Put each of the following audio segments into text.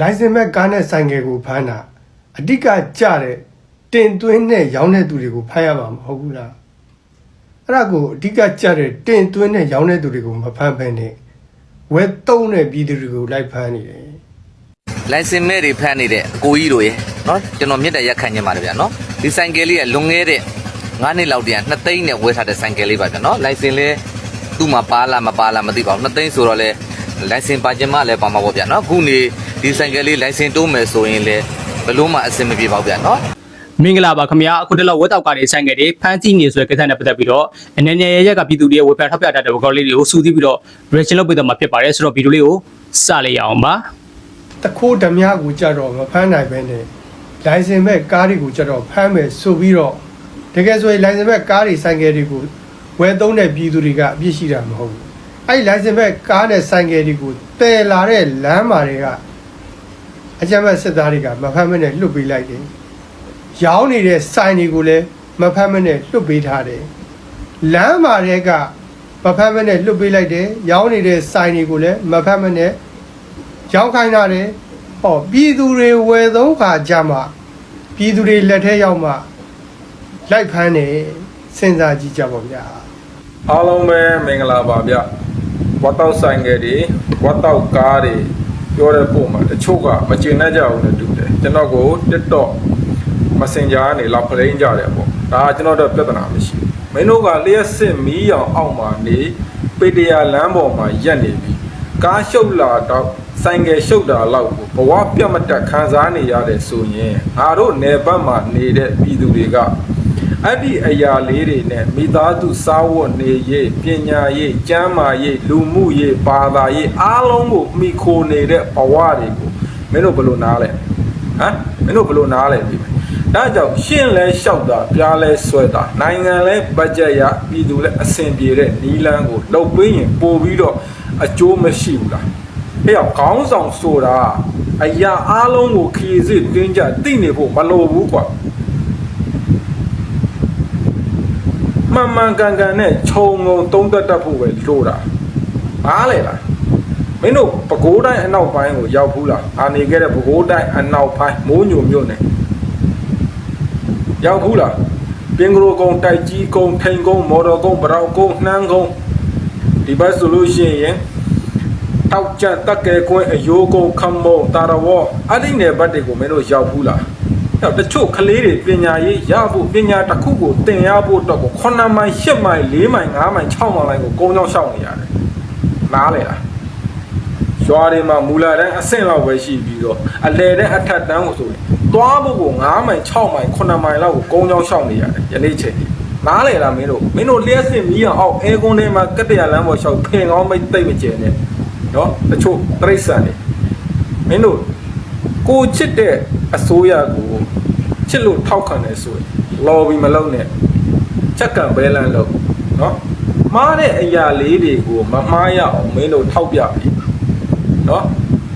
လိုင်စင်မဲ့ကားနဲ့ဆိုင်ကယ်ကိုဖမ်းတာအဓိကကြတဲ့တင်သွင်းနဲ့ရောင်းတဲ့သူတွေကိုဖမ်းရမှာမဟုတ်ဘူးလားအဲ့ဒါကိုအဓိကကြတဲ့တင်သွင်းနဲ့ရောင်းတဲ့သူတွေကိုမဖမ်းဘဲနဲ့ဝယ်သုံးတဲ့ပြည်သူတွေကိုလိုက်ဖမ်းနေတယ်လိုင်စင်မဲ့တွေဖမ်းနေတဲ့အကိုကြီးတို့ရေနော်ကျွန်တော်မြစ်တဲ့ရက်ခံခြင်းပါတယ်ဗျာနော်ဒီဆိုင်ကယ်လေးကလွန်ခဲ့တဲ့9နှစ်လောက်တည်းက2သိန်းနဲ့ဝယ်ထားတဲ့ဆိုင်ကယ်လေးပါဗျာနော်လိုင်စင်လေးသူ့မှာပါလားမပါလားမသိပါဘူး2သိန်းဆိုတော့လေလိုင်စင်ပါခြင်းမလည်းပါမှာပေါ့ဗျာနော်ခုနေ ဒီဆိုင်ကယ်လေးလိုင်စင်တိုးမယ်ဆိုရင်လည်းဘလို့မှအဆင်မပြေပါဘူးဗျာနော်မင်္ဂလာပါခင်ဗျာအခုတလောဝက်တောက်ကားတွေဆိုင်ခဲ့တွေဖမ်းဆီးနေဆိုတဲ့ကိစ္စနဲ့ပတ်သက်ပြီးတော့အနေနဲ့ရရက်ကပြည်သူတွေဝေဖန်ထောက်ပြတတ်တဲ့ဝက်ကောလေးတွေကိုစူးစီးပြီးတော့ reaction လုပ်ပေးတော့မှာဖြစ်ပါတယ်ဆိုတော့ဗီဒီယိုလေးကိုစလိုက်ရအောင်ပါတခိုးဓမြကိုကြတော့မဖမ်းနိုင်ပဲနဲ့လိုင်စင်မဲ့ကားတွေကိုကြတော့ဖမ်းမယ်ဆိုပြီးတော့တကယ်ဆိုရင်လိုင်စင်မဲ့ကားတွေဆိုင်ကယ်တွေကိုဝယ်သုံးတဲ့ပြည်သူတွေကအပြစ်ရှိတာမဟုတ်ဘူးအဲ့ဒီလိုင်စင်မဲ့ကားနဲ့ဆိုင်ကယ်တွေကိုတည်လာတဲ့လမ်းမာတွေက အကြမ်းဖက်စစ်သားတွေကမဖမ်းမနဲ့လွတ်ပေးလိုက်တယ်ရောင်းနေတဲ့ဆိုင်တွေကိုလည်းမဖမ်းမနဲ့လွတ်ပေးထားတယ်လမ်းမာတွေကမဖမ်းမနဲ့လွတ်ပေးလိုက်တယ်ရောင်းနေတဲ့ဆိုင်တွေကိုလည်းမဖမ်းမနဲ့ရောင်းခိုင်းတာတယ်ဟောပြည်သူတွေဝယ်သုံးခါကြမှာပြည်သူတွေလက်ထဲရောက်မှလိုက်ဖမ်းတယ်စဉ်းစားကြည့်ကြပါဗျာအားလုံးပဲမင်္ဂလာပါဗျဝတ်တောက်ဆိုင်ငယ်တွေဝတ်တောက်ကားတွေ ပြောတဲ့ပုံမှာတချို့ကမကျေနပ်ကြဘူးနဲ့တူတယ်ကျွန်တော်ကို TikTok Messenger ကနေလောက်ဖလိန်ကြတယ်ပေါ့ဒါကကျွန်တော်တို့ပြဿနာမရှိဘူးမင်းတို့ကလျှက်စစ်မီးရောင်အောက်မှာနေပေတရာလမ်းပေါ်မှာရက်နေပြီကားရှုပ်လာတော့ဆိုင်ငယ်ရှုပ်တာလောက်ကိုဘဝပြတ်မတက်ခံစားနေရတယ်ဆိုရင်ငါတို့နယ်ဘက်မှာနေတဲ့ပြည်သူတွေက အဲ့ဒီအရာလေးတွေနဲ့မိသားစုစားဝတ်နေရေးပညာရေးကျန်းမာရေးလူမှုရေးဘာသာရေးအားလုံးကိုမိခိုနေတဲ့ဘဝတွေကိုမင်းတို့ဘယ်လိုနားလဲဟမ်မင်းတို့ဘယ်လိုနားလဲဒီဒါကြောင့်ရှင်းလဲလျှောက်တာပြားလဲဆွဲတာနိုင်ငံလဲဘတ်ဂျက်ရပြည်သူလဲအဆင်ပြေတဲ့နီးလန်းကိုလှုပ်ပေးရင်ပို့ပြီးတော့အကျိုးမရှိဘူးလားအဲ့တော့ခေါင်းဆောင်ဆိုတာအရာအားလုံးကိုခီးစစ်တင်းကြသိနေဖို့မလိုဘူးကွာ မှန်မှန်ကန်ကန်နဲ့ခြုံငုံသုံးသက်တတ်ဖို့ပဲလိုတာအားလေလားမင်းတို့ပကိုးတိုင်းအနောက်ပိုင်းကိုရောက်ဘူးလားအာနေခဲ့တဲ့ပကိုးတိုင်းအနောက်ပိုင်းမိုးညိုမြို့နယ်ရောက်ဘူးလားပင်ကရိုကုန်းတိုက်ကြီးကုန်းထိန်ကုန်းမော်တော်ကုန်းဗရောက်ကုန်းနှမ်းကုန်းဒီဘက်ဆိုလို့ရှိရင်တောက်ကြတက်ကဲကွင်းအယိုးကုန်းခမုံတာရဝေါအဲ့ဒီနယ်ဘက်တွေကိုမင်းတို့ရောက်ဘူးလား အဲ့တော့တချို့ကလေးတွေပညာရေးရဖို့ပညာတစ်ခုကိုသင်ရဖို့တော့ကို9မိုင်10မိုင်4မိုင်5မိုင်6မိုင်လိုက်ကိုကုန်းချောင်းရှောက်နေရတယ်နားလေလားရွာတွေမှာမူလာတန်းအဆင့်လောက်ပဲရှိပြီးတော့အလဲတဲ့အထက်တန်းကိုဆိုရင်သွားဖို့ကို9မိုင်6မိုင်9မိုင်လောက်ကိုကုန်းချောင်းရှောက်နေရတယ်ယနေ့ချိန်ကြီးနားလေလားမင်းတို့မင်းတို့လျှက်စစ်မီးအောင်အောက်အဲကွန်းထဲမှာကတ္တရလမ်းပေါ်ရှောက်ဖင်ကောင်းမိတ်သိမ့်မကျဲနဲ့နော်တချို့ပြိဿန်တွေမင်းတို့ကိုချစ်တဲ့ အစိုးရကိုချစ်လို့ထောက်ခံတယ်ဆိုရင် lobby မလုပ်နဲ့ချက်ကံဘဲလန်းလုပ်နော်မှားတဲ့အရာလေးတွေကိုမမှားရအောင်မင်းတို့ထောက်ပြပြီနော်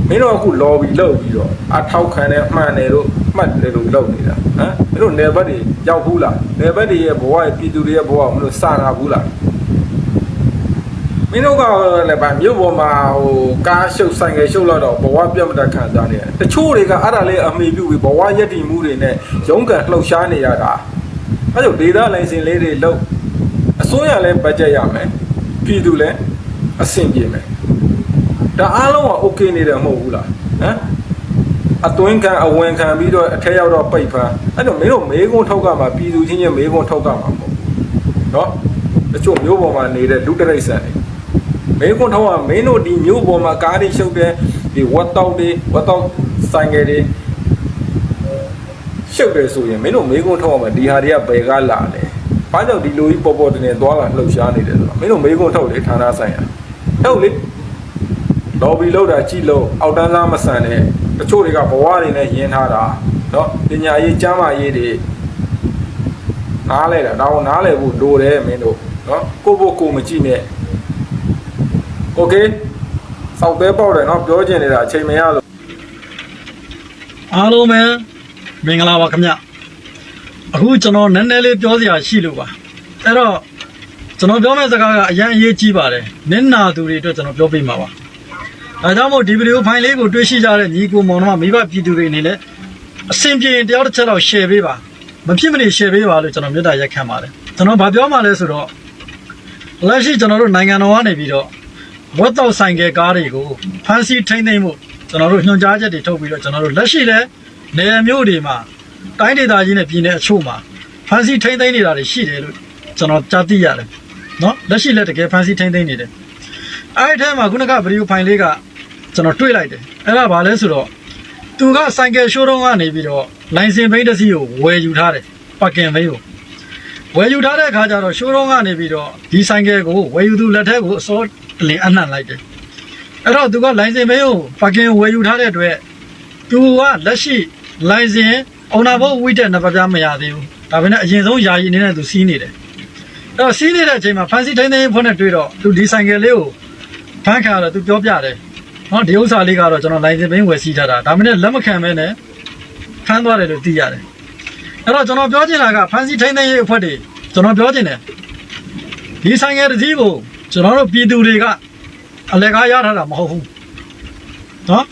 မင်းတို့အခု lobby လုပ်ပြီးတော့အထောက်ခံတဲ့မှန်တယ်လို့မှတ်တယ်လို့လုပ်နေတာဟမ်မင်းတို့နယ်ဘက်တွေရောက်ဘူးလားနယ်ဘက်တွေရဲ့ဘဝရဲ့ပြည်သူတွေရဲ့ဘဝကိုမင်းတို့စာနာဘူးလား မင်းတို့ကလည်းဗာမြို့ပေါ်မှာဟိုကားရှုပ်ဆိုင်ကယ်ရှုပ်တော့ဘဝပြတ်မတတ်ခံစားနေတယ်တချို့တွေကအဲ့ဒါလေးအမေပြုပြီးဘဝရည်တည်မှုတွေနဲ့ရုန်းကန်လှုပ်ရှားနေရတာအဲ့လိုဒေတာလိုင်စင်လေးတွေလောက်အစိုးရလည်းဘတ်ဂျက်ရမယ်ပြည်သူလည်းအဆင်ပြေမယ်ဒါအားလုံးက okay နေတယ်မဟုတ်ဘူးလားဟမ်အသွင်းခံအဝင်ခံပြီးတော့အထက်ရောက်တော့ပိတ်ဖမ်းအဲ့တော့မင်းတို့မေးခွန်းထောက်ကမှာပြည်သူချင်းချင်းမေးခွန်းထောက်ကမှာပေါ့နော်တချို့မျိုးပေါ်မှာနေတဲ့လူတရိတ်ဆန်တွေ မင်းကွန်ထောင်းကမင်းတို့ဒီမြို့ပေါ်မှာကားတွေရှုပ်တယ်ဒီဝတ်တောက်တွေဝတ်တောက်ဆိုင်ငယ်တွေရှုပ်တယ်ဆိုရင်မင်းတို့မင်းကွန်ထောင်းကဒီဟာတွေကဘယ်ကလာလဲဘာကြောင့်ဒီလိုကြီးပေါ်ပေါ်တင်တင်သွားလာလှုပ်ရှားနေတယ်ဆိုတော့မင်းတို့မင်းကွန်ထောက်လေဌာနဆိုင်ရာဟုတ်လေလော်ဘီလောက်တာကြည့်လို့အောက်တန်းသားမဆန်တဲ့တချို့တွေကဘဝတွေနဲ့ယဉ်ထားတာเนาะပညာရေးကျမ်းမာရေးတွေနားလဲတာတော့နားလဲဖို့လိုတယ်မင်းတို့เนาะကိုဖို့ကိုမကြည့်နဲ့ โอเคစောက်သေးပေါက်တယ်เนาะပြောချင်နေတာအချိန်မရလို့ အားလုံးပဲမင်္ဂလာပါခင်ဗျအခုကျွန်တော်နည်းနည်းလေးပြောစရာရှိလို့ပါအဲ့တော့ကျွန်တော်ပြောမယ့်စကားကအရင်အရေးကြီးပါတယ်နင့်နာသူတွေအတွက်ကျွန်တော်ပြောပြမှာပါ ဒါကြောင့်မို့ဒီဗီဒီယိုဖိုင်လေးကိုတွေ့ရှိကြတဲ့ညီကိုမောင်နှမမိဘပြည်သူတွေအနေနဲ့အဆင်ပြေရင်တယောက်တစ်ချက်တော့ share ပေးပါမဖြစ်မနေ share ပေးပါလို့ကျွန်တော်မေတ္တာရက်ခံပါတယ်ကျွန်တော်ဗာပြောမှလဲဆိုတော့လက်ရှိကျွန်တော်တို့နိုင်ငံတော်ကနေပြီးတော့ ဝတ်တော့ဆိုင်ကယ်ကားတွေကိုဖမ်းဆီးထိန်းသိမ်းမှုကျွန်တော်တို့ညွှန်ကြားချက်တွေထုတ်ပြီးတော့ကျွန်တော်တို့လက်ရှိလဲနေရာမျိုးတွေမှာတိုင်းဒေသကြီးနဲ့ပြည်နယ်အချို့မှာဖမ်းဆီးထိန်းသိမ်းနေတာတွေရှိတယ်လို့ကျွန်တော်ကြားသိရတယ်နော်လက်ရှိလက်တကယ်ဖမ်းဆီးထိန်းသိမ်းနေတယ်အဲ့ဒီထဲမှာခုနကဗီဒီယိုဖိုင်လေးကကျွန်တော်တွေ့လိုက်တယ်အဲ့ဒါဘာလဲဆိုတော့သူကဆိုင်ကယ်ရှိုးတုံးကနေပြီးတော့လိုင်စင်ဘိန်းတစ်စီးကိုဝယ်ယူထားတယ်ပါကင်ဘိန်းကိုဝယ်ယူထားတဲ့အခါကျတော့ရှိုးတုံးကနေပြီးတော့ဒီဆိုင်ကယ်ကိုဝယ်ယူသူလက်ထက်ကိုအစော တလင်အနှံ့လိုက်တယ်အဲ့တော့သူကလိုင်စင်ဘိန်းကိုပါကင်ဝယ်ယူထားတဲ့အတွက်သူကလက်ရှိလိုင်စင်အုံနာဘုတ်ဝိတက်နှစ်ပါးပြားမရသေးဘူးဒါပေမဲ့အရင်ဆုံးယာယီအနေနဲ့သူစီးနေတယ်အဲ့တော့စီးနေတဲ့အချိန်မှာဖန်စီထိန်းသိမ်းရေးဖွဲ့နဲ့တွေ့တော့သူဒီဆိုင်ကယ်လေးကိုဖမ်းခါတော့သူပြောပြတယ်နော်ဒီဥစ္စာလေးကတော့ကျွန်တော်လိုင်စင်ဘိန်းဝယ်စီးထားတာဒါပေမဲ့လက်မခံမဲနဲ့ဖမ်းသွားတယ်လို့သိရတယ်အဲ့တော့ကျွန်တော်ပြောချင်တာကဖန်စီထိန်းသိမ်းရေးအဖွဲ့တွေကျွန်တော်ပြောချင်တယ်ဒီဆိုင်ကယ်တစ်စီးကို ကျွန်တော်တို့ပြည်သူတွေကအလဲကားရထားတာမဟုတ်ဘူးနော်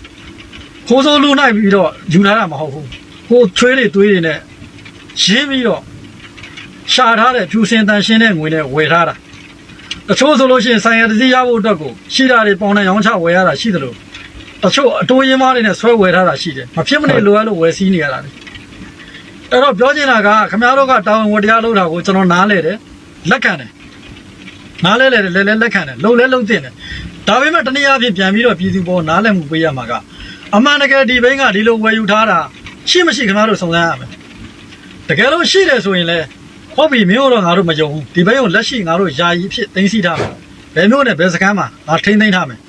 ခိုးစိုးလူနိုင်ပြီးတော့ယူထားတာမဟုတ်ဘူးကိုချွေးတွေသွေးတွေနဲ့ရင်းပြီးတော့ရှာထားတဲ့ဖြူစင်တန်ရှင်းတဲ့ငွေနဲ့ဝယ်ထားတာတချို့ဆိုလို့ရှိရင်ဆိုင်ရတစ်စီးရဖို့အတွက်ကိုရှိတာတွေပေါင်နဲ့ရောင်းချဝယ်ရတာရှိသလိုတချို့အတိုးရင်းမားတွေနဲ့ဆွဲဝယ်ထားတာရှိတယ်မဖြစ်မနေလိုအပ်လို့ဝယ်စည်းနေရတာလေအဲ့တော့ပြောချင်တာကခမရတို့ကတာဝန်ဝတရားလုပ်တာကိုကျွန်တော်နားလဲတယ်လက်ခံတယ် နားလဲလဲလဲလဲလက်ခံတယ်လုံလဲလုံတင်တယ်ဒါပေမဲ့တနည်းအားဖြင့်ပြန်ပြီးတော့ပြည်သူပေါ်နားလဲမှုပေးရမှာကအမှန်တကယ်ဒီဘိန်းကဒီလိုဝယ်ယူထားတာရှိမရှိခင်ဗျားတို့စုံစမ်းရမယ်တကယ်လို့ရှိတယ်ဆိုရင်လည်းဟုတ်ပြီမင်းတို့ငါတို့မယုံဘူးဒီဘိန်းကိုလက်ရှိငါတို့ယာယီဖြစ်သိမ်းဆီးထားမယ်ဘယ်မျိုးနဲ့ဘယ်စကမ်းမှာငါထိမ့်သိမ်းထားမယ်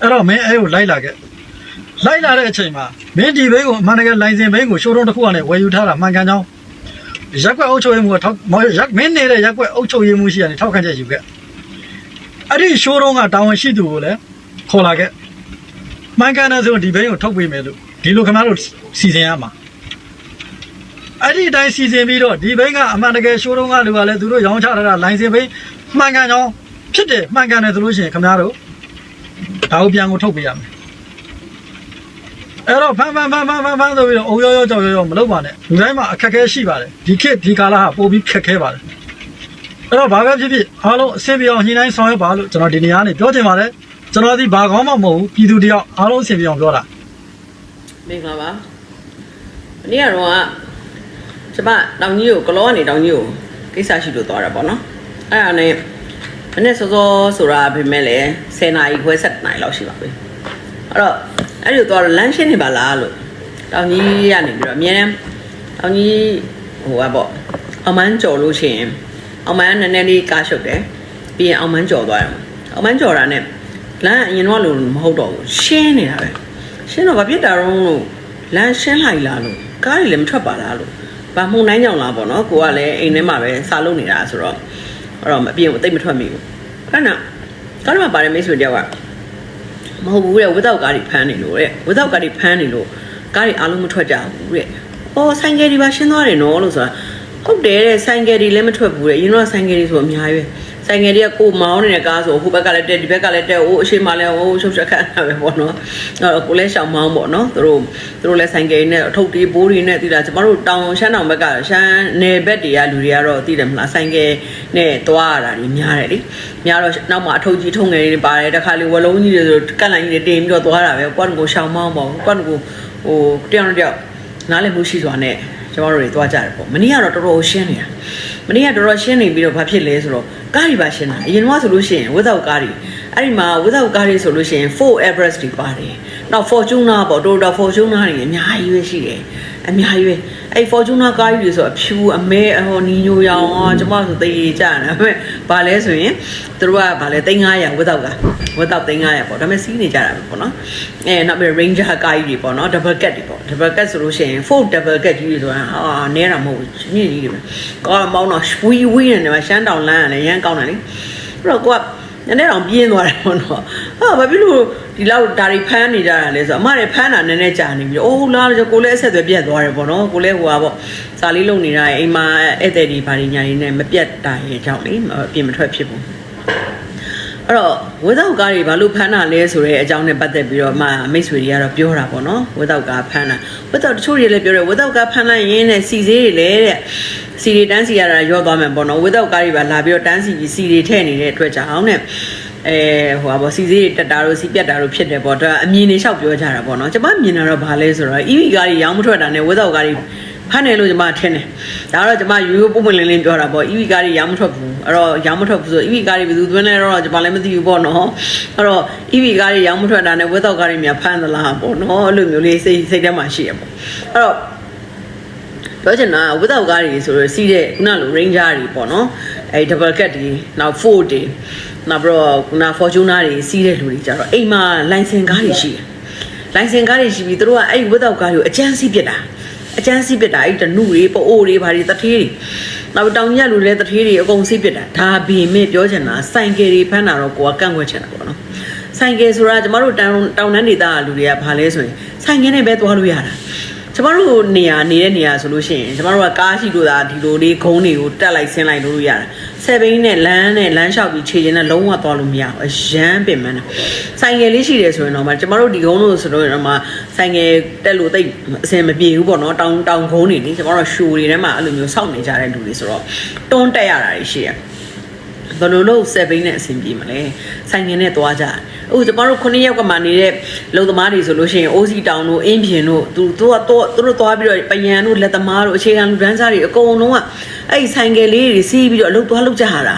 အဲ့တော့မင်းအဲကိုလိုက်လာခဲ့လိုက်လာတဲ့အချိန်မှာမင်းဒီဘိန်းကိုအမှန်တကယ်လိုင်စင်ဘိန်းကိုရှိုးတုံးတစ်ခုကနေဝယ်ယူထားတာမှန်ကန်ကြောင်း ရက်ကွက်အုပ်ချုပ်ရေးမှုကထောက်ရက်မင်းနေတဲ့ရက်ကွက်အုပ်ချုပ်ရေးမှုရှိရတယ်ထောက်ခံချက်ယူခဲ့အဲ့ဒီရှိုးတုံးကတာဝန်ရှိသူကိုလည်းခေါ်လာခဲ့မှန်ကန်တယ်ဆိုရင်ဒီဘိန်းကိုထုတ်ပေးမယ်လို့ဒီလိုခင်ဗျားတို့စီစဉ်ရမှာအဲ့ဒီအတိုင်းစီစဉ်ပြီးတော့ဒီဘိန်းကအမှန်တကယ်ရှိုးတုံးကလူကလည်းသူတို့ရောင်းချထားတာလိုင်စင်ဘိန်းမှန်ကန်ကြောင်းဖြစ်တယ်မှန်ကန်တယ်ဆိုလို့ရှိရင်ခင်ဗျားတို့ဒါကိုပြန်ကိုထုတ်ပေးရမယ် အဲ့တော့ဖန်ဖန်ဖန်ဖန်ဖန်ဖန်ဆိုပြီးတော့အုံရောရောကြောက်ရောရောမလုပ်ပါနဲ့လူတိုင်းမှာအခက်အခဲရှိပါတယ်ဒီခေတ်ဒီကာလဟာပိုပြီးခက်ခဲပါတယ်အဲ့တော့ဘာပဲဖြစ်ဖြစ်အားလုံးအဆင်ပြေအောင်ညှိနှိုင်းဆောင်ရွက်ပါလို့ကျွန်တော်ဒီနေရာကနေပြောချင်ပါတယ်ကျွန်တော်ဒီဘာကောင်းမှမဟုတ်ဘူးပြည်သူတယောက်အားလုံးအဆင်ပြေအောင်ပြောတာမင်္ဂလာပါ။ဒီကတော့ကကျမတောင်ကြီးကိုကလောကနေတောင်ကြီးကိုကိစ္စရှိလို့သွားတာပေါ့နော်။အဲ့ဒါနဲ့မနေ့စောစောဆိုတာပြင်မဲ့လေ10နာရီခွဲ7နာရီလောက်ရှိပါပြီ။အဲ့တော့ အဲ့ဒီသွားတော့လမ်းရှင်းနေပါလားလို့တောင်ကြီးကနေပြီးတော့အများနဲ့တောင်ကြီးဟိုကပေါ့အောင်မန်းကြော်လို့ရှိရင်အောင်မန်းနည်းနည်းလေးကားရှုပ်တယ်။ပြီးရင်အောင်မန်းကြော်သွားတယ်။အောင်မန်းကြော်တာနဲ့လမ်းအရင်တော့လို့မဟုတ်တော့ဘူးရှင်းနေတာပဲ။ရှင်းတော့ဗပြစ်တာတော့လို့လမ်းရှင်းလိုက်လားလို့ကားတွေလည်းမထွက်ပါလားလို့ဗမှုန်တိုင်းကြောင်လားပေါ့နော်ကိုကလည်းအိမ်ထဲမှာပဲစားလုပ်နေတာဆိုတော့အဲ့တော့မပြင်းဘူးတိတ်မထွက်မိဘူးအဲ့နောက်ကားမှာပါတယ်မိတ်ဆွေတယောက်က မဟုတ်ဘူးတဲ့ဝစ်တော့ကားတွေဖမ်းနေလို့တဲ့ဝစ်တော့ကားတွေဖမ်းနေလို့ကားတွေအားလုံးမထွက်ကြဘူးတဲ့အော်ဆိုင်ကယ်တွေပါရှင်းသွားတယ်နော်လို့ဆိုတာဟုတ်တယ်တဲ့ဆိုင်ကယ်တွေလည်းမထွက်ဘူးတဲ့ရင်တော့ဆိုင်ကယ်တွေဆိုအများကြီးပဲ ဆိုင်ငယ်တွေကကိုမောင်းနေတဲ့ကားဆိုဟိုဘက်ကလည်းတက်ဒီဘက်ကလည်းတက်ဟိုအရှိမလည်းဟိုရှုပ်ရှက်ခတ်တာပဲပေါ့နော်အဲ့တော့ကိုလည်းရှောင်းမောင်းပေါ့နော်သူတို့သူတို့လည်းဆိုင်ကယ်နဲ့အထုပ်တွေဘိုးတွေနဲ့တည်တာကျမတို့တောင်ရှမ်းတောင်ဘက်ကရှမ်းနယ်ဘက်တွေကလူတွေကတော့တည်တယ်မလားဆိုင်ကယ်နဲ့သွားရတာတွေများတယ်လေများတော့နောက်မှာအထုပ်ကြီးထုံငယ်တွေပါတယ်တခါလေဝလုံးကြီးတွေဆိုကန့်လိုင်းကြီးတွေတင်ပြီးတော့သွားတာပဲကွန်ကိုရှောင်းမောင်းပေါ့ကွန်ကိုဟိုတယောက်နဲ့တယောက်နားလည်မှုရှိစွာနဲ့ကျမတို့တွေသွားကြတယ်ပေါ့မနေ့ကတော့တော်တော်ရှင်းနေတာ မနေ့ကတော်တော်ရှင်းနေပြီးတော့ဘာဖြစ်လဲဆိုတော့ကားတွေပါရှင်းတာအရင်ကဆိုလို့ရှိရင် without ကားတွေအဲ့ဒီမှာ without ကားတွေဆိုလို့ရှိရင်4 Everest တွေပါတယ်နောက် Fortuner ပေါ့ Toyota Fortuner တွေအများကြီးပဲရှိတယ် အများကြီးပဲအဲ့ Fortuner ကားကြီးတွေဆိုအဖြူအမဲဟိုနီညိုရောင်อ่ะကျမဆိုတေးကြတယ်ဒါပေမဲ့ဘာလဲဆိုရင်သူတို့ကဘာလဲ3900 without ကား without 3900ပေါ့ဒါပေမဲ့စီးနေကြတာပဲပေါ့နော်အဲနောက်ပြီး Ranger ကားကြီးတွေပေါ့နော် double cat တွေပေါ့ double cat ဆိုလို့ရှိရင်4 double cat ကြီးတွေဆိုတာဟာနဲတာမဟုတ်ဘူးညစ်ကြီးတွေပဲကားမောင်းတော့ဝီဝီနေတယ်ရှမ်းတောင်လမ်းကလည်းရမ်းကောင်းတယ်လေအဲ့တော့ကိုကနည်းနည်းတော့ပြင်းသွားတယ်ပေါ့နော်ဟာဘာဖြစ်လို့ ဒီလောက်ဒါတွေဖမ်းနေကြတာလဲဆိုတော့အမတွေဖမ်းတာနည်းနည်းကြာနေပြီအိုးလားကိုလည်းအဆက်အသွယ်ပြတ်သွားတယ်ပေါ့နော်ကိုလည်းဟိုပါပေါ့စာလေးလုံနေတာအိမ်မှာဧည့်သည်တွေဘာတွေညာတွေနဲ့မပြတ်တာရဲ့အကြောင်းလေအပြင်မထွက်ဖြစ်ဘူးအဲ့တော့ဝက်တော့ကားတွေဘာလို့ဖမ်းတာလဲဆိုတဲ့အကြောင်းနဲ့ပတ်သက်ပြီးတော့မှမိတ်ဆွေတွေကတော့ပြောတာပေါ့နော်ဝက်တော့ကားဖမ်းတာဝက်တော့တချို့တွေလည်းပြောတယ်ဝက်တော့ကားဖမ်းလိုက်ရင်းနဲ့စီစေးတွေလည်းတဲ့စီတွေတန်းစီရတာရောသွားမယ်ပေါ့နော်ဝက်တော့ကားတွေပါလာပြီးတော့တန်းစီပြီးစီတွေထည့်နေတဲ့အတွက်ကြောင့်တဲ့ အဲဟိုပါပေါ့စီစေးတွေတက်တာတို့စီပြတ်တာတို့ဖြစ်တယ်ပေါ့ဒါအမြင်တွေလျှောက်ပြောကြတာပေါ့နော်ကျွန်မမြင်တာတော့ဘာလဲဆိုတော့ EV ကားတွေရောင်းမထွက်တာနဲ့ဝက်တော့ကားတွေဖမ်းတယ်လို့ကျွန်မထင်တယ်ဒါတော့ကျွန်မရိုးရိုးပုံမှန်လင်းလင်းပြောတာပေါ့ EV ကားတွေရောင်းမထွက်ဘူးအဲ့တော့ရောင်းမထွက်ဘူးဆို EV ကားတွေဘယ်သူသွင်းလဲတော့ကျွန်မလည်းမသိဘူးပေါ့နော်အဲ့တော့ EV ကားတွေရောင်းမထွက်တာနဲ့ဝက်တော့ကားတွေများဖမ်းသလားပေါ့နော်အဲ့လိုမျိုးလေးစိတ်စိတ်ထဲမှာရှိရပေါ့အဲ့တော့ပြောချင်တာဝတ်တော့ကားတွေဆိုတော့စီးတဲ့ခုနလို ranger တွေပေါ့နော် အဲ double cut တွေနောက် four တွေနောက်ပြီးတော့ခုန fortuner တွေစီးတဲ့လူတွေကြတော့အိမ်မှာ license ကားတွေရှိတယ် license ကားတွေရှိပြီးသူတို့ကအဲ့ဝတ်တော့ကားတွေကိုအကျန်းစီးပစ်တာအကျန်းစီးပစ်တာအဲ့တနုတွေပိုအိုတွေဘာတွေတထေးတွေနောက်တောင်ကြီးကလူတွေလည်းတထေးတွေအကုန်စီးပစ်တာဒါပေမဲ့ပြောချင်တာစိုင်ကယ်တွေဖမ်းတာတော့ကိုကကန့်ကွက်ချင်တာပေါ့နော်ဆိုင်ကယ်ဆိုတာကျမတို့တောင်တောင်တန်းဒေသကလူတွေကဘာလဲဆိုရင်ဆိုင်ကယ်နဲ့ပဲသွားလို့ရတာ ကျမတို့နေရာနေတဲ့နေရာဆိုလို့ရှိရင်ကျမတို့ကကားရှိလို့သာဒီလိုလေးဂုံးတွေကိုတက်လိုက်ဆင်းလိုက်လို့ရတာဆယ်ဘိန်းနဲ့လမ်းနဲ့လမ်းလျှောက်ပြီးခြေချင်းနဲ့လုံးဝသွားလို့မရဘူးအရန်ပင်မန်းတာဆိုင်ငယ်လေးရှိတယ်ဆိုရင်တော့မှကျမတို့ဒီဂုံးလို့ဆိုတော့မှဆိုင်ငယ်တက်လို့တိတ်အဆင်မပြေဘူးပေါ့နော်တောင်တောင်ဂုံးတွေလေကျမတို့ရှိုးတွေထဲမှာအဲ့လိုမျိုးစောင့်နေကြတဲ့လူတွေဆိုတော့တွန်းတက်ရတာရှိရဘယ်လိုလုပ်ဆက်ဘိန်းနဲ့အဆင်ပြေမလဲဆိုင်ငင်နဲ့သွားကြအ ခုကျမတို့ခုနှစ်ယောက်ကမှနေတဲ့လုံသမားတွေဆိုလို့ရှိရင်အိုးစီတောင်တို့အင်းပြင်တို့သူတို့ကတော့သူတို့သွားပြီးတော့ပယံတို့လက်သမားတို့အခြေခံလူဒန်းစားတွေအကုန်လုံးကအဲ့ဒီဆိုင်ကယ်လေးတွေစီးပြီးတော့အလုပ်သွားလုပ်ကြရတာ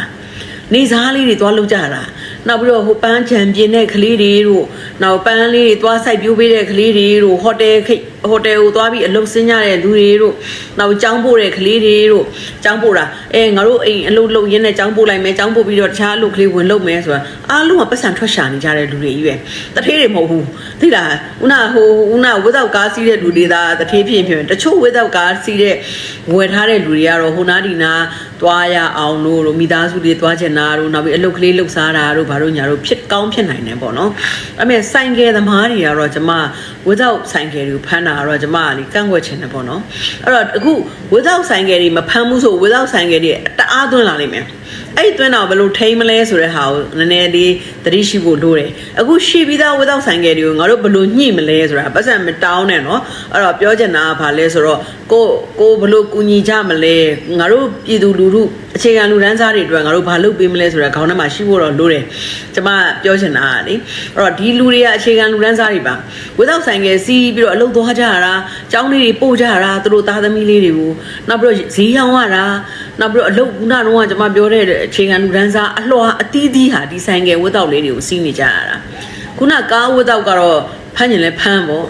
နေစားလေးတွေသွားလုပ်ကြရတာနောက်ပြီးတော့ဟိုပန်းချံပြင်းတဲ့ကလေးတွေတို့နောက်ပန်းလေးတွေသွားဆိုင်ပြိုးပေးတဲ့ကလေးတွေတို့ဟိုတယ်ခိတ် ဟိုတယ်ကိုသွားပြီးအလုပ်ဆင်းကြတဲ့လူတွေတို့နောက်ကျောင်းပို့တဲ့ကလေးတွေတို့ကျောင်းပို့တာအဲငါတို့အိမ်အလုပ်လုပ်ရင်းနဲ့ကျောင်းပို့လိုက်မယ်ကျောင်းပို့ပြီးတော့တခြားအလုပ်ကလေးဝင်လုပ်မယ်ဆိုတာအားလုံးကပတ်စံထွက်ရှာနေကြတဲ့လူတွေကြီးပဲတထေးတွေမဟုတ်ဘူးသိလားဦးနာဟိုဦးနာဝိသောက်ကားစီးတဲ့လူတွေသာတထေးဖြစ်ဖြစ်တချို့ဝိသောက်ကားစီးတဲ့ဝယ်ထားတဲ့လူတွေကတော့ဟိုနာဒီနာသွားရအောင်လို့တို့မိသားစုတွေသွားချင်တာတို့နောက်ပြီးအလုပ်ကလေးလှုပ်ရှားတာတို့ဘာတို့ညာတို့ဖြစ်ကောင်းဖြစ်နိုင်တယ်ပေါ့နော်အဲ့မဲ့ဆိုင်ကယ်သမားတွေကတော့ကျမ without ဆိုင်ကယ်တွေကိုဖမ်းတာကတော့ကျမကလေကန့်ကွက်ချင်တယ်ပေါ့နော်အဲ့တော့အခု without ဆိုင်ကယ်တွေမဖမ်းဘူးဆို without ဆိုင်ကယ်တွေတအားသွင်းလာလိမ့်မယ် အဲ့ဒီသွင်းတော့ဘယ်လိုထိမ့်မလဲဆိုတဲ့ဟာကိုနည်းနည်းလေးသတိရှိဖို့လိုတယ်အခုရှိပြီးသား without ဆိုင်ကယ်တွေကိုငါတို့ဘယ်လိုညှိမလဲဆိုတာပတ်စံမတောင်းနဲ့နော်အဲ့တော့ပြောချင်တာကဘာလဲဆိုတော့ကိုကိုဘယ်လိုကူညီကြမလဲငါတို့ပြည်သူလူထုအခြေခံလူတန်းစားတွေအတွက်ငါတို့ဘာလုပ်ပေးမလဲဆိုတာခေါင်းထဲမှာရှိဖို့တော့လိုတယ်ကျမပြောချင်တာကလေအဲ့တော့ဒီလူတွေကအခြေခံလူတန်းစားတွေပါ without ဆိုင်ကယ်စီးပြီးတော့အလုပ်သွားကြရတာចောင်းလေးတွေပို့ကြရတာသူတို့သားသမီးလေးတွေကိုနောက်ပြီးတော့ဈေးရောင်းရတာနောက်ပြီးတော့အလုပ်ခုနကတော့ကျမပြောတဲ့အခြေခံလူတန်းစားအလှော်အသီးသီးဟာဒီဆိုင်ကယ် without လေးတွေကိုစီးနေကြရတာခုနကား without ကတော့ဖမ်းရင်လည်းဖမ်းပေါ့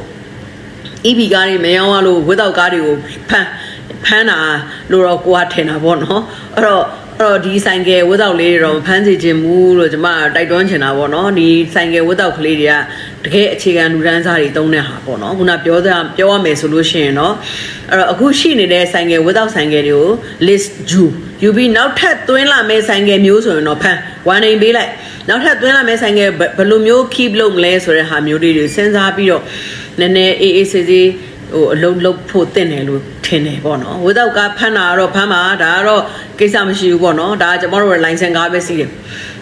EV ကားတွေမရောင်းရလို့ without ကားတွေကိုဖမ်းဖမ်းတာလို့တော့ကိုကထင်တာပေါ့နော်အဲ့တော့အဲ့တော့ဒီဆိုင်ကယ်ဝတ်တော့လေးတွေတော့မဖမ်းစီခြင်းဘူးလို့ကျွန်မတိုက်တွန်းချင်တာပေါ့နော်ဒီဆိုင်ကယ်ဝတ်တော့ကလေးတွေက တကယ်အခြေခံလူဒန်းစားတွေတုံးတဲ့ဟာပေါ့နော်ခုနပြောတာပြောရမယ်ဆိုလို့ရှိရင်တော့အဲ့တော့အခုရှိနေတဲ့ဆိုင်ကယ်ဝတ်တော့ဆိုင်ကယ်တွေကို list ယူယူပြီးနောက်ထပ်သွင်းလာမယ့်ဆိုင်ကယ်မျိုးဆိုရင်တော့ဖမ်း warning ပေးလိုက်နောက်ထပ်သွင်းလာမယ့်ဆိုင်ကယ်ဘယ်လိုမျိုး keep လုပ်မလဲဆိုတဲ့ဟာမျိုးလေးတွေစဉ်းစားပြီးတော့နည်းနည်းအေးအေးဆေးဆေးဟိုအလုံးလုံးဖို့တင့်တယ်လို့ထင်တယ်ပေါ့နော်ဝိသောက်ကဖမ်းတာကတော့ဖမ်းပါဒါကတော့ကိစ္စမရှိဘူးပေါ့နော်ဒါကကျွန်တော်တို့ license ကားပဲစီးတယ်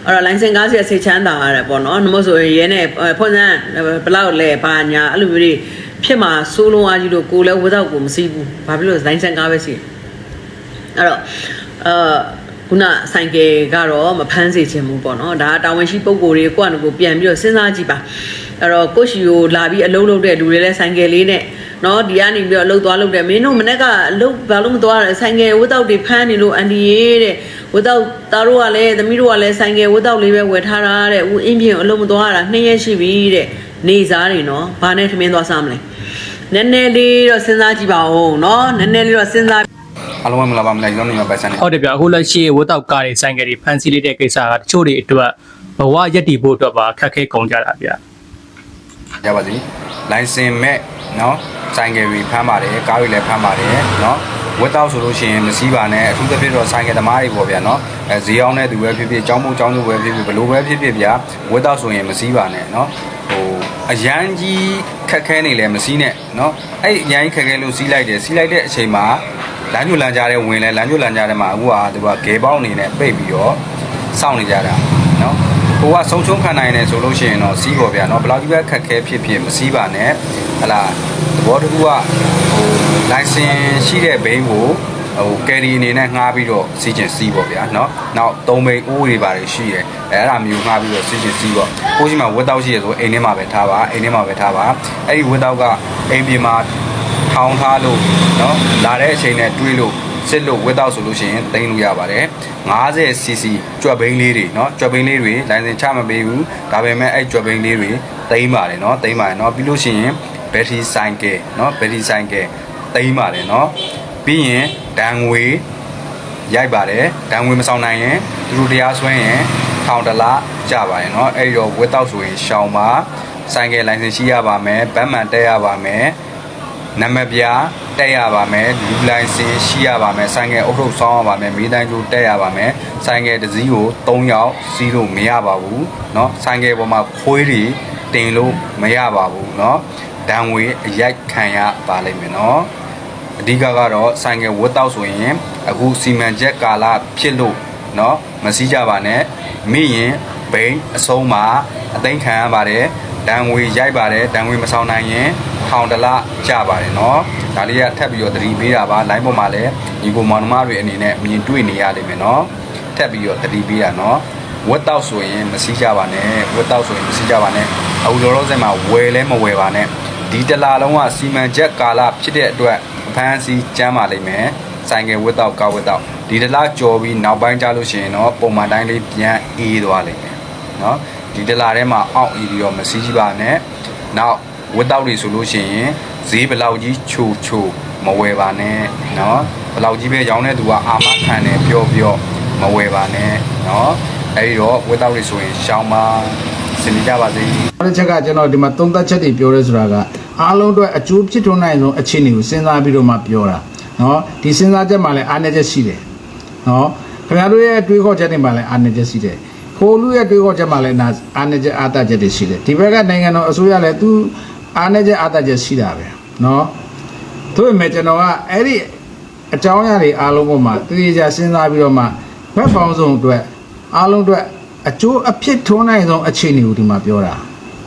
အဲ့တော့ license ကားစီးစိတ်ချမ်းသာရတယ်ပေါ့နော်နှမို့ဆိုရင်ရဲနဲ့ဖွင့်စမ်းဘလောက်လဲဘာညာအဲ့လိုမျိုးတွေဖြစ်မှာစိုးလုံးအားကြီးလို့ကိုလည်းဝိသောက်ကိုမစီးဘူးဘာဖြစ်လို့ license ကားပဲစီးအဲ့တော့အာခုနဆိုင်ကယ်ကတော့မဖမ်းစေချင်ဘူးပေါ့နော်ဒါတာဝန်ရှိပုံကိုယ်တွေကိုယ့်အနကိုပြန်ပြီးတော့စဉ်းစားကြည့်ပါအဲ့တော့ကိုရှိကိုလာပြီးအလုံးလုံးတဲ့လူတွေလည်းဆိုင်ကယ်လေးနဲ့ နော်ဒီကနေပြီးတော့အလုပ်သွားလုပ်တယ်မင်းတို့မနေ့ကအလုပ်ဘာလို့မသွားရဆိုင်ကယ်ဝတ်တော့တွေဖမ်းနေလို့အန်ဒီရေးတဲ့ဝတ်တော့သားတို့ကလည်းသမီးတို့ကလည်းဆိုင်ကယ်ဝတ်တော့လေးပဲဝယ်ထားတာတဲ့ဦးအင်းပြင်အလုပ်မသွားရတာနှစ်ရက်ရှိပြီတဲ့နေစားတွေနော်ဘာနဲ့ထမင်းသွားစားမလဲနည်းနည်းလေးတော့စဉ်းစားကြည့်ပါဦးနော်နည်းနည်းလေးတော့စဉ်းစားအားလုံးပဲမလာပါမလားရောင်းနေမှာပိုက်ဆံနေဟုတ်တယ်ဗျအခုလက်ရှိဝတ်တောက်ကားတွေဆိုင်ကယ်တွေဖန်ဆီးလိုက်တဲ့ကိစ္စကတချို့တွေအတွက်ဘဝရက်တည်ဖို့အတွက်ပါခက်ခဲကုန်ကြတာဗျ ရပါစီလိုင်စင်မဲ့နော်ဆိုင်ကယ်တွေဖမ်းပါတယ်ကားတွေလည်းဖမ်းပါတယ်နော်ဝက်တောက်ဆိုလို့ရှိရင်မစည်းပါနဲ့အထူးသဖြင့်တော့ဆိုင်ကယ်သမားတွေပေါ့ဗျာနော်အဲဈေးအောင်တဲ့သူပဲဖြစ်ဖြစ်ចောင်းမို့ចောင်းလို့ပဲဖြစ်ဖြစ်ဘလို့ပဲဖြစ်ဖြစ်ဗျာဝက်တောက်ဆိုရင်မစည်းပါနဲ့နော်ဟိုအရန်ကြီးခက်ခဲနေလဲမစည်းနဲ့နော်အဲ့အရန်ကြီးခက်ခဲလို့စီးလိုက်တယ်စီးလိုက်တဲ့အချိန်မှာလမ်းကျူလမ်းကြားထဲဝင်လဲလမ်းကျူလမ်းကြားထဲမှာအခုကသူကဂေပေါက်အနေနဲ့ပိတ်ပြီးတော့စောင့်နေကြတာနော် ကိုကဆုံးချုံခံနိုင်တယ်ဆိုလို့ရှိရင်တော့စီးပေါ်ဗျာเนาะဘယ်လောက်ကြီးပဲခက်ခဲဖြစ်ဖြစ်မစီးပါနဲ့ဟလာသဘောတကူကဟိုလိုင်စင်ရှိတဲ့ဘိန်းကိုဟိုကယ်ရီအနေနဲ့ငှားပြီးတော့စီးကျင်စီးပေါ့ဗျာเนาะနောက်သုံးဘိန်းအိုးတွေပါတယ်ရှိတယ်အဲအဲ့ဒါမျိုးငှားပြီးတော့စီးကျင်စီးပေါ့ကိုကြီးမှာဝက်တောက်ရှိရဆိုအိမ်ထဲမှာပဲထားပါအိမ်ထဲမှာပဲထားပါအဲ့ဒီဝက်တောက်ကအိမ်ပြင်မှာထောင်းထားလို့เนาะလာတဲ့အချိန်နဲ့တွေးလို့ စစ်လို့ဝက်တောက်ဆိုလို့ရှိရင်တင်လို့ရပါတယ်50 cc ကြွက်ဘိန်းလေးတွေเนาะကြွက်ဘိန်းလေးတွေလိုင်စင်ချမပေးဘူးဒါပေမဲ့အဲ့ကြွက်ဘိန်းလေးတွေတိမ့်ပါတယ်เนาะတိမ့်ပါတယ်เนาะပြီးလို့ရှိရင်ဘက်ထရီဆိုင်ကယ်เนาะဘက်ထရီဆိုင်ကယ်တိမ့်ပါတယ်เนาะပြီးရင်ဒန်ငွေရိုက်ပါတယ်ဒန်ငွေမဆောင်နိုင်ရင်သူတို့တရားစွဲရင်ထောင်တစ်လကြပါတယ်เนาะအဲ့ဒီတော့ဝက်တောက်ဆိုရင်ရှောင်းပါဆိုင်ကယ်လိုင်စင်ရှိရပါမယ်ဘတ်မှန်တက်ရပါမယ် နံပါတ်ပြ တက်ရပါမယ်လူလိုင်စင်ရှိရပါမယ်ဆိုင်ငယ်အုပ်ထုပ်ဆောင်းရပါမယ်မိတိုင်းကျိုးတက်ရပါမယ်ဆိုင်ငယ်တစ်စီးကို3ယောက်စီးလို့မရပါဘူးเนาะဆိုင်ငယ်ပေါ်မှာခွေးတွေတင်လို့မရပါဘူးเนาะဒဏ်ငွေအရိုက်ခံရပါလိမ့်မယ်เนาะအဓိကကတော့ဆိုင်ငယ်ဝတ်တောက်ဆိုရင်အခုစီမံချက်ကာလဖြစ်လို့เนาะမစည်းကြပါနဲ့မိရင်ဘိန်းအဆုံးမှာအသိမ်းခံရပါတယ်ဒဏ်ငွေရိုက်ပါတယ်ဒဏ်ငွေမဆောင်နိုင်ရင် ထောင်တလားကြပါတယ်နော်ဒါလေးကထပ်ပြီးတော့သတိပေးတာပါ line ပေါ်မှာလည်းညီကိုမောင်နှမတွေအနေနဲ့မြင်တွေ့နေရလိမ့်မယ်နော်ထပ်ပြီးတော့သတိပေးရနော်ဝက်တောက်ဆိုရင်မစည်းကြပါနဲ့ဝက်တောက်ဆိုရင်မစည်းကြပါနဲ့အခုလောလောဆယ်မှာဝယ်လဲမဝယ်ပါနဲ့ဒီတလာလုံးကစီမံချက်ကာလဖြစ်တဲ့အတွက်ဖန်စီကျမ်းပါလိမ့်မယ်ဆိုင်ကယ်ဝက်တောက်ကားဝက်တောက်ဒီတလာကြော်ပြီးနောက်ပိုင်းကြလို့ရှိရင်တော့ပုံမှန်တိုင်းလေးပြန်အေးသွားလိမ့်မယ်နော်ဒီတလာထဲမှာအောင့်အေးပြီးတော့မစည်းကြပါနဲ့နောက် ဝတ်တောက်တွေဆိုလို့ရှိရင်ဈေးဘလောက်ကြီးချိုချိုမဝယ်ပါနဲ့နော်ဘလောက်ကြီးပဲရောင်းတဲ့သူကအာမခံတယ်ပြောပြောမဝယ်ပါနဲ့နော်အဲဒီတော့ဝတ်တောက်တွေဆိုရင်ရှောင်းပါစင်ကြပါစေနောက်တစ်ချက်ကကျွန်တော်ဒီမှာသုံးသက်ချက်တွေပြောရဲဆိုတာကအားလုံးအတွက်အကျိုးဖြစ်ထွန်းနိုင်ဆုံးအခြေအနေကိုစဉ်းစားပြီးတော့မှပြောတာနော်ဒီစဉ်းစားချက်မှလည်းအားနည်းချက်ရှိတယ်နော်ခင်ဗျားတို့ရဲ့တွေးခေါ်ချက်တွေမှလည်းအားနည်းချက်ရှိတယ်ခိုလူရဲ့တွေးခေါ်ချက်မှလည်းအားနည်းချက်အားတချက်တွေရှိတယ်ဒီဘက်ကနိုင်ငံတော်အစိုးရလည်းသူ အားနည်းချက်အားတချက်ရှိတာပဲเนาะတို့ပေမဲ့ကျွန်တော်ကအဲ့ဒီအကြောင်းအရာတွေအားလုံးပေါ်မှာတည်ကြစဉ်းစားပြီးတော့မှဘက်ပေါင်းစုံအတွက်အားလုံးအတွက်အကျိုးအဖြစ်ထွန်းနိုင်ဆုံးအခြေအနေကိုဒီမှာပြောတာ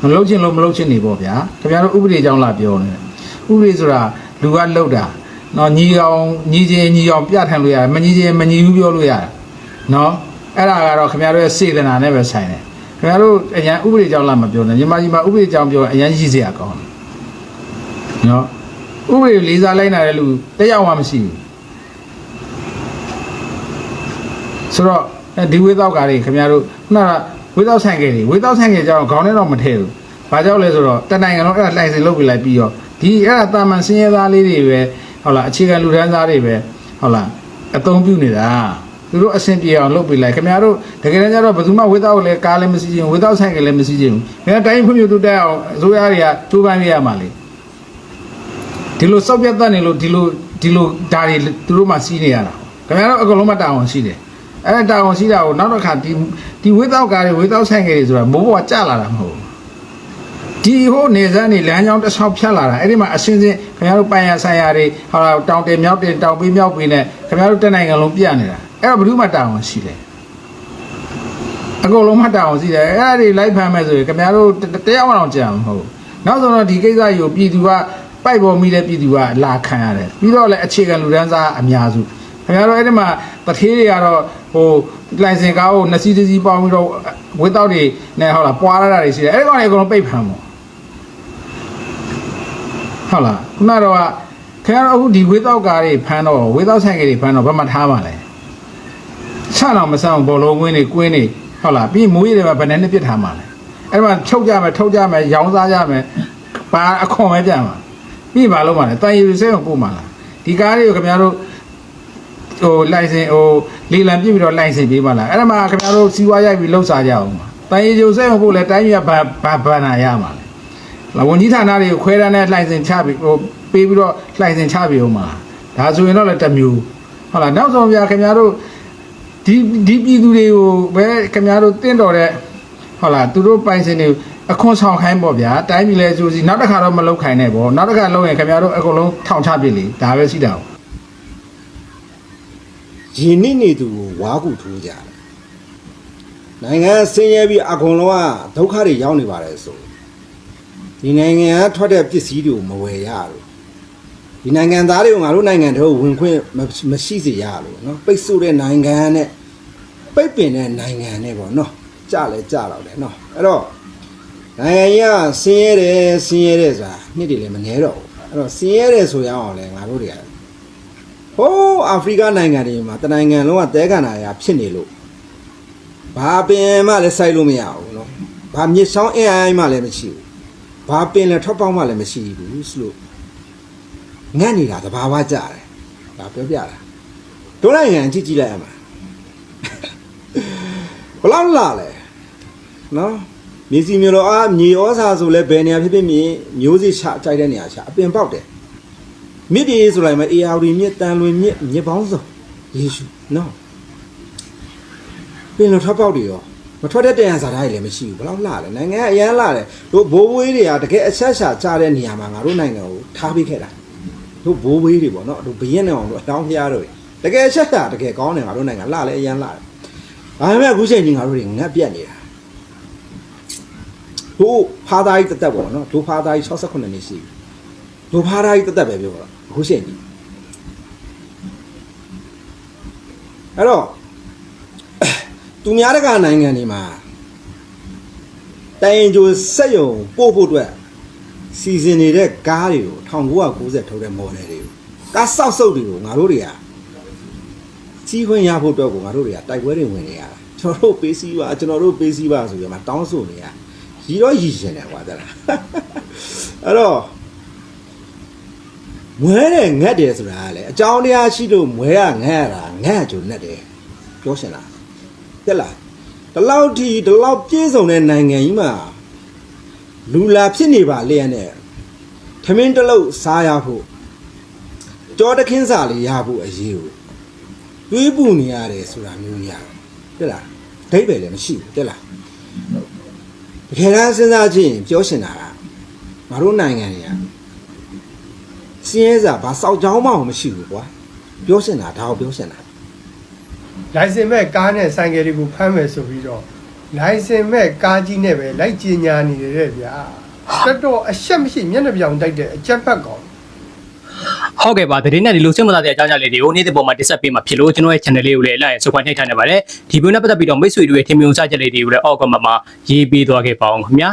မလုပ်ချင်လို့မလုပ်ချင်နေပေါ့ဗျာခင်ဗျားတို့ဥပဒေကြောင့်လာပြောနေတယ်ဥပဒေဆိုတာလူကလှုပ်တာနော်ညီအောင်ညီချင်းညီအောင်ပြထိုင်လို့ရတယ်မညီချင်းမညီဘူးပြောလို့ရတယ်နော်အဲ့ဒါကတော့ခင်ဗျားတို့ရဲ့စေတနာနဲ့ပဲဆိုင်တယ် ခင်ဗျားတို့အရန်ဥပဒေကြောင့်လာမပြောနဲ့ညီမကြီးမဥပဒေကြောင့်ပြောရင်အရန်ရှိစရာကောင်းတယ်နော်ဥပဒေကိုလေးစားလိုက်နိုင်တဲ့လူတစ်ယောက်မှမရှိဘူးဆိုတော့အဲဒီဝေးတော့ကားတွေခင်ဗျားတို့ခုနကဝေးတော့ဆိုင်ကယ်တွေဝေးတော့ဆိုင်ကယ်ကြောင့်ခေါင်းထဲတော့မထည့်ဘူး။ဘာကြောင့်လဲဆိုတော့တနိုင်ငံလုံးအဲ့ဒါလိုင်စင်လုပ်ပြီးလိုက်ပြီးတော့ဒီအဲ့ဒါတာမန်စင်းရဲသားလေးတွေပဲဟုတ်လားအခြေခံလူတန်းစားတွေပဲဟုတ်လားအသုံးပြုနေတာ သူတို့အဆင်ပြေအောင်လုပ်ပြီးလိုက်ခင်ဗျားတို့တကယ်တမ်းကျတော့ဘယ်သူမှဝေးတော့လည်းကားလည်းမရှိချင်းဝေးတော့ဆိုင်ကယ်လည်းမရှိချင်းဘူး။ခင်ဗျားတိုင်းဖွံ့ဖြိုးတိုးတက်အောင်အစိုးရတွေကကြိုးပမ်းရမှာလေ။ဒီလိုစောက်ပြတ်တတ်နေလို့ဒီလိုဒီလိုဒါတွေသူတို့မှစီးနေရတာ။ခင်ဗျားတို့အကုန်လုံးမတာဝန်ရှိတယ်။အဲ့ဒါတာဝန်ရှိတာကိုနောက်တစ်ခါဒီဒီဝေးတော့ကားတွေဝေးတော့ဆိုင်ကယ်တွေဆိုတာမိုးပေါ်ကကျလာတာမဟုတ်ဘူး။ဒီဟိုနေစမ်းနေလမ်းကြောင်းတစ်ဆောက်ဖြတ်လာတာအဲ့ဒီမှာအစင်းစင်းခင်ဗျားတို့ပိုင်ရဆိုင်ရာတွေဟောတောင်တင်မြောက်တင်တောင်ပေးမြောက်ပေးနဲ့ခင်ဗျားတို့တက်နိုင်ငံလုံးပြနေတာ အဲ့တော့ဘယ်သူမှတာဝန်ရှိတယ်အကုန်လုံးမှတာဝန်ရှိတယ်အဲ့ဒါတွေလိုက်ဖမ်းမဲ့ဆိုရင်ခင်ဗျားတို့တယောက်မှတော့ကြံမဟုတ်နောက်ဆုံးတော့ဒီကိစ္စကြီးကိုပြည်သူကပိုက်ပေါ်မိတဲ့ပြည်သူကလာခံရတယ်ပြီးတော့လည်းအခြေခံလူတန်းစားအများစုခင်ဗျားတို့အဲ့ဒီမှာတထေးတွေကတော့ဟိုလိုင်စင်ကားကိုနှစ်စီးတစ်စီးပေါင်းပြီးတော့ဝက်တော့တွေနဲ့ဟုတ်လားပွာရတာတွေရှိတယ်အဲ့ဒီကောင်တွေအကုန်လုံးပိတ်ဖမ်းပေါ့ဟုတ်လားခုနတော့ကခင်ဗျားတို့အခုဒီဝေးတော့ကားတွေဖမ်းတော့ဝေးတော့ဆိုင်ကတွေဖမ်းတော့ဘာမှထားပါလဲ ဆန့်တော့မဆန့်ဘောလုံးဝင်းတွေကွင်းတွေဟုတ်လားပြီးမိုးရည်တွေမှာဗနဲ့နှစ်ပြစ်ထားမှာလဲအဲ့မှာချုပ်ကြမယ်ထုတ်ကြမယ်ရောင်းစားကြမယ်ပါအခွန်ပဲပြန်မှာပြီးဘာလို့မှာလဲတန်ရီစိတ်ကိုပို့မှာလားဒီကားတွေကိုခင်ဗျားတို့ဟိုလိုင်စင်ဟိုလီလံပြစ်ပြီးတော့လိုင်စင်ပေးပါလားအဲ့ဒါမှခင်ဗျားတို့စီးပွားရိုက်ပြီးလှုပ်ရှားကြအောင်ပါတန်ရီကျိုစိတ်ကိုပို့လဲတိုင်းပြည်ကဘာဘာဘာနာရမှာလဲလာဝန်ကြီးဌာနတွေကိုခွဲတန်းနဲ့လှိုင်စင်ချပြီးဟိုပေးပြီးတော့လှိုင်စင်ချပြီးအောင်မှာဒါဆိုရင်တော့လည်းတစ်မျိုးဟုတ်လားနောက်ဆုံးပြခင်ဗျားတို့ ဒီဒီပြည်သူတွေကိုပဲခင်ဗျားတို့တင့်တော်တဲ့ဟုတ်လားသူတို့ပိုင်စင်တွေအခွန်ဆောင်ခိုင်းပေါ့ဗျာတိုင်းပြည်လဲစူးစီနောက်တစ်ခါတော့မလုပ်ခိုင်းနဲ့ပေါ့နောက်တစ်ခါလုပ်ရင်ခင်ဗျားတို့အကုန်လုံးထောင်ချပြစ်လေဒါပဲရှိတာ哦ရင်းနှိနေသူကိုဝါကူထိုးကြတယ်နိုင်ငံဆင်းရဲပြီးအကုန်လုံးကဒုက္ခတွေရောက်နေပါတယ်ဆိုဒီနိုင်ငံကထွက်တဲ့ပစ္စည်းတွေကိုမဝယ်ရလို့ ဒီနိုင်ငံသားတွေကိုငါတို့နိုင်ငံတော်ဝင်ခွင့်မရှိစေရလို့နော်ပိတ်ဆို့တဲ့နိုင်ငံနဲ့ပိတ်ပင်တဲ့နိုင်ငံနဲ့ပေါ့နော်ကြလဲကြတော့တယ်နော်အဲ့တော့နိုင်ငံကြီးကဆင်းရဲတယ်ဆင်းရဲတယ်ဆိုတာနှစ်တွေလည်းမငဲတော့ဘူးအဲ့တော့ဆင်းရဲတယ်ဆိုရအောင်လဲငါတို့တွေကဟိုးအာဖရိကနိုင်ငံတွေမှာတနိုင်ငံလုံးကတဲကန်တာရာဖြစ်နေလို့ဘာပင်မှလည်းစိုက်လို့မရဘူးနော်ဘာမြစ်ချောင်းအင်းအိုင်းမှလည်းမရှိဘူးဘာပင်လည်းထွက်ပေါက်မှလည်းမရှိဘူးဆိုလို့ ငတ်နေတာသဘာဝကြတယ်ဒါပြောပြတာတို့နိုင်ငံအကြည့်ကြည့်လိုက်ရမှာဘလောက်လာလဲနော်မြေစီမျိုးတော်အားမြေဩဇာဆိုလဲဘယ်နေရာဖြစ်ဖြစ်မြေမျိုးစစ်ချကြိုက်တဲ့နေရာချအပင်ပေါက်တယ်မြစ်တွေဆိုလိုက်မယ်အေယာဝတီမြစ်တန်လွင်မြစ်မြစ်ပေါင်းစုံယေရှုနော်ပင်လောထွက်ပေါက်တွေရောမထွက်တဲ့တန်ရစာတိုင်းလည်းမရှိဘူးဘလောက်လှလဲနိုင်ငံအရန်လှတယ်တို့ဘိုးဘွေးတွေကတကယ်အဆက်ရှာကြတဲ့နေရာမှာငါတို့နိုင်ငံကိုထားပေးခဲ့တာ တို့ဘိုးဘွေးတွေပေါ့နော်တို့ဘရင်နဲ့အောင်တို့အတောင်းဖျားတို့တကယ်အဆက်ရှာတကယ်ကောင်းတယ်ငါတို့နိုင်ငံလှလဲအရန်လှတယ်ဒါပေမဲ့အခုချိန်ကြီးငါတို့တွေငတ်ပြတ်နေတာတို့ဖားသားကြီးတက်တက်ပေါ့နော်တို့ဖားသားကြီး68နှစ်ရှိပြီတို့ဖားသားကြီးတက်တက်ပဲပြောတော့အခုချိန်ကြီးအဲ့တော့သူများတကာနိုင်ငံတွေမှာတိုင်ဂျိုစက်ယုံပို့ဖို့အတွက် စီစဉ်နေတဲ့ကားတွေကို1990ထုတ်တဲ့ model တွေကိုကားဆောက်စုပ်တွေကိုငါတို့တွေကကြီးခွင့်ရဖို့အတွက်ကိုငါတို့တွေကတိုက်ပွဲတွေဝင်နေရတာကျွန်တော်တို့ပေးစီးပါကျွန်တော်တို့ပေးစီးပါဆိုပြီးမှတောင်းဆိုနေရရီတော့ရည်ရှင်တယ်ကွာတဲ့လားအဲ့တော့မွဲတယ်ငတ်တယ်ဆိုတာကလေအကြောင်းတရားရှိလို့မွဲရငတ်ရတာငတ်ကြုံနဲ့တယ်ပြောရှင်လားတက်လားဒီလောက်ထိဒီလောက်ပြည့်စုံတဲ့နိုင်ငံကြီးမှာ လူလာဖြစ်နေပါလေနဲ့ထမင်းတစ်လုံးစားရဖို့ကြောတခင်းစာလေးရဖို့အရေးကိုတွေးပူနေရတယ်ဆိုတာမျိုးကြီးရတယ်တက်လားဒိဗယ်လည်းမရှိဘူးတက်လားတကယ်တမ်းစဉ်းစားကြည့်ရင်ပြောရှင်တာကငါတို့နိုင်ငံတွေကစင်းရဲစာဘာစောက်ကြောင်းမှမရှိဘူးကွာပြောရှင်တာဒါကိုပြောရှင်တာလိုင်စင်မဲ့ကားနဲ့ဆိုင်ကယ်တွေကိုဖမ်းမယ်ဆိုပြီးတော့ လိုင်စင်မဲ့ကားကြီးနဲ့ပဲလိုက်ကျင်ညာနေတယ်ဗျာတော်တော်အရှက်မရှိမျက်နှာပြောင်တိုက်တဲ့အကြက်ဖက်ကောင်ဟုတ်ကဲ့ပါသတင်းနဲ့ဒီလိုစိတ်မသာတဲ့အကြောင်းအရာလေးတွေကိုနေ့တစ်ပေါ်မှာတင်ဆက်ပေးမှာဖြစ်လို့ကျွန်တော်ရဲ့ channel လေးကိုလည်း like ဆုတ်ခွင့်နှိပ်ထားနေပါတယ်ဒီဗီဒီယိုနဲ့ပတ်သက်ပြီးတော့မိတ်ဆွေတို့ရဲ့ထင်မြင်စချက်လေးတွေကိုလည်းအောက်ကမှာရေးပေးသွားခဲ့ပါအောင်ခင်ဗျာ